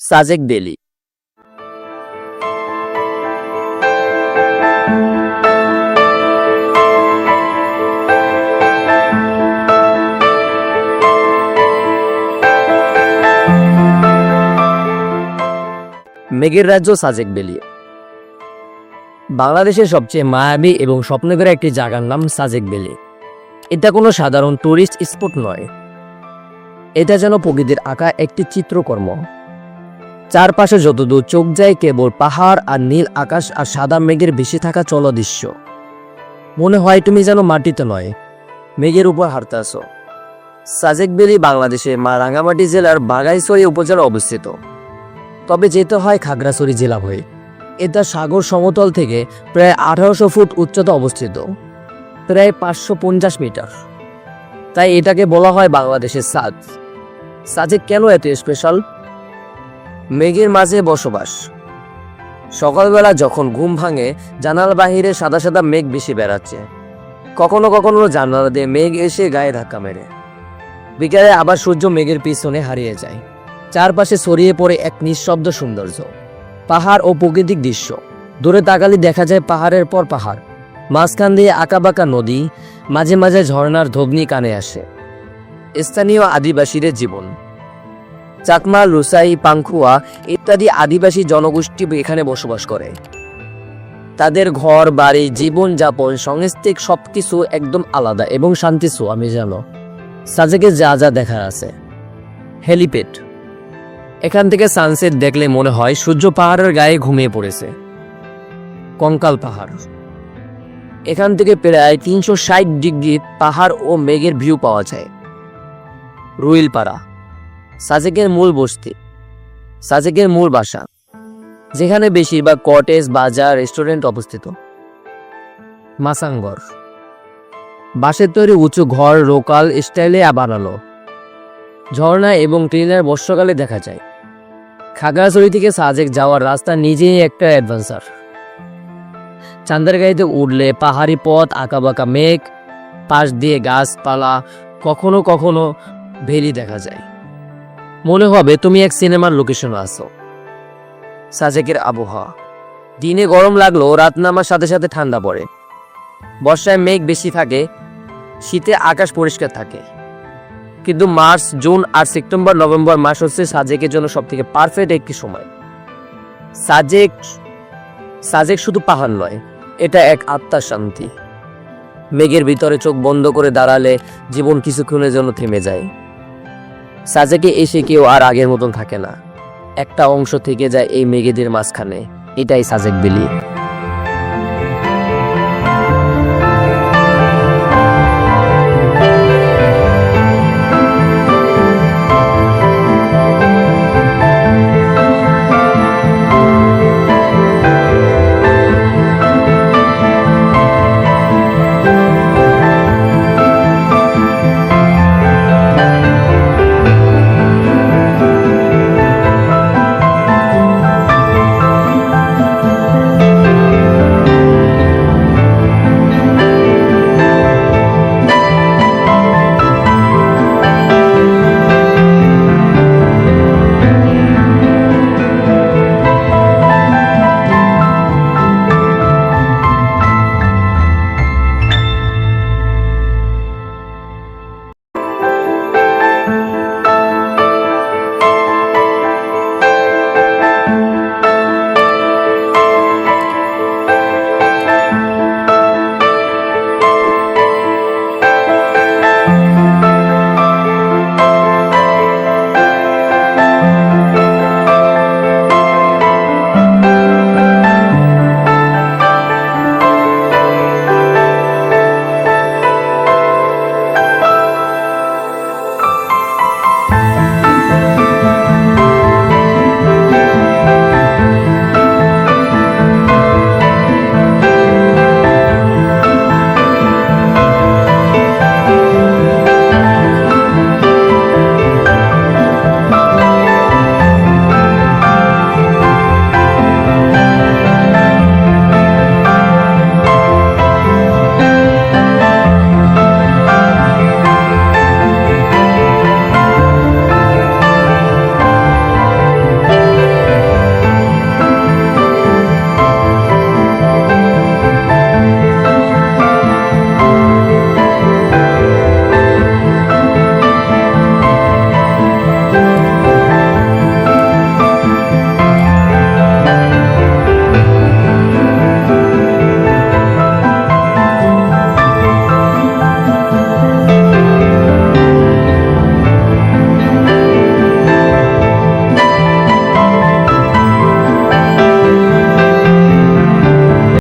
সাজেক বেলি মেঘের রাজ্য সাজেক বেলি বাংলাদেশের সবচেয়ে মায়াবী এবং স্বপ্নকর একটি জায়গার নাম সাজেক বেলি এটা কোনো সাধারণ টুরিস্ট স্পট নয়। এটা যেন প্রকৃতির আঁকা একটি চিত্রকর্ম। চারপাশে যতদূর চোখ যায় কেবল পাহাড় আর নীল আকাশ আর সাদা মেঘের ভেসে থাকা চলদৃশ্য। মনে হয় তুমি যেন মাটিতে নয়, মেঘের উপর হাঁটতে আসো সাজেক বেলি বাংলাদেশে মা রাঙ্গামাটি জেলার বাগাইছড়ি উপজেলা অবস্থিত। তবে যেতে হয় খাগড়াছড়ি জেলা হয়ে। এটা সাগর সমতল থেকে প্রায় আঠারোশো ফুট উচ্চতা অবস্থিত। প্রায় পাঁচশো পঞ্চাশ মিটার। তাই এটাকে বলা হয় বাংলাদেশের সাজ। সাজে কেন এত স্পেশাল মেঘের মাঝে বসবাস। সকালবেলা যখন ঘুম ভাঙে জানাল বাহিরে সাদা সাদা মেঘ বেশি বেড়াচ্ছে। কখনো কখনো জানালা দিয়ে মেঘ এসে গায়ে ধাক্কা মেরে। বিকেলে আবার সূর্য মেঘের পিছনে হারিয়ে যায়। চারপাশে ছড়িয়ে পড়ে এক নিঃশব্দ সৌন্দর্য। পাহাড় ও প্রাকৃতিক দৃশ্য। দূরে তাকালে দেখা যায় পাহাড়ের পর পাহাড়। মাঝখান দিয়ে আঁকাবাঁকা নদী, মাঝে মাঝে ঝর্ণার ধবনি কানে আসে। স্থানীয় আদিবাসীদের জীবন। চাকমা লুসাই পাংখুয়া ইত্যাদি আদিবাসী জনগোষ্ঠী এখানে বসবাস করে। তাদের ঘর, বাড়ি জীবন যাপন সংস্কৃতিক সবকিছু একদম আলাদা এবং শান্তিসু আমি জানো সাজেকে যা যা দেখার আছে। হেলিপ্যাড। এখান থেকে সানসেট দেখলে মনে হয় সূর্য পাহাড়ের গায়ে ঘুমিয়ে পড়েছে। কঙ্কাল পাহাড়। এখান থেকে প্রায় তিনশো ষাট ডিগ্রি পাহাড় ও মেঘের ভিউ পাওয়া যায়। রুইলপাড়া। সাজেকের মূল বস্তি। সাজেকের মূল বাসা। যেখানে বেশিরভাগ কটেজ বাজার রেস্টুরেন্ট অবস্থিত। মাসাঙ্গর বাঁশের তৈরি উঁচু ঘর, লোকাল স্টাইলে বানানো ঝর্ণা এবং ক্লিনার বর্ষাকালে দেখা যায়। খাগড়াছড়ি থেকে সাজেক যাওয়ার রাস্তা নিজেই একটা অ্যাডভেঞ্চার চান্দারগাঁইতে উঠলে পাহাড়ি পথ, আঁকাবাঁকা মেঘ, পাশ দিয়ে গাছপালা, কখনো কখনো ভেলি দেখা যায়। মনে হবে তুমি এক সিনেমার লোকেশনে আসো সাজেকের আবহাওয়া। দিনে গরম লাগলেও রাত নামার সাথে সাথে ঠান্ডা পড়ে। বর্ষায় মেঘ বেশি থাকে, শীতে আকাশ পরিষ্কার থাকে। কিন্তু মার্চ, জুন আর সেপ্টেম্বর, নভেম্বর মাস হচ্ছে সাজেকের জন্য সব থেকে পারফেক্ট একটি সময়। সাজেক সাজেক শুধু পাহাড় নয়, এটা এক আত্মার শান্তি। মেঘের ভিতরে চোখ বন্ধ করে দাঁড়ালে জীবন কিছুক্ষণের জন্য থেমে যায়। সাজেকে এসে কেউ আর আগের মতন থাকে না। একটা অংশ থেকে যায় এই মেঘেদের মাঝখানে, এটাই সাজেক বেলি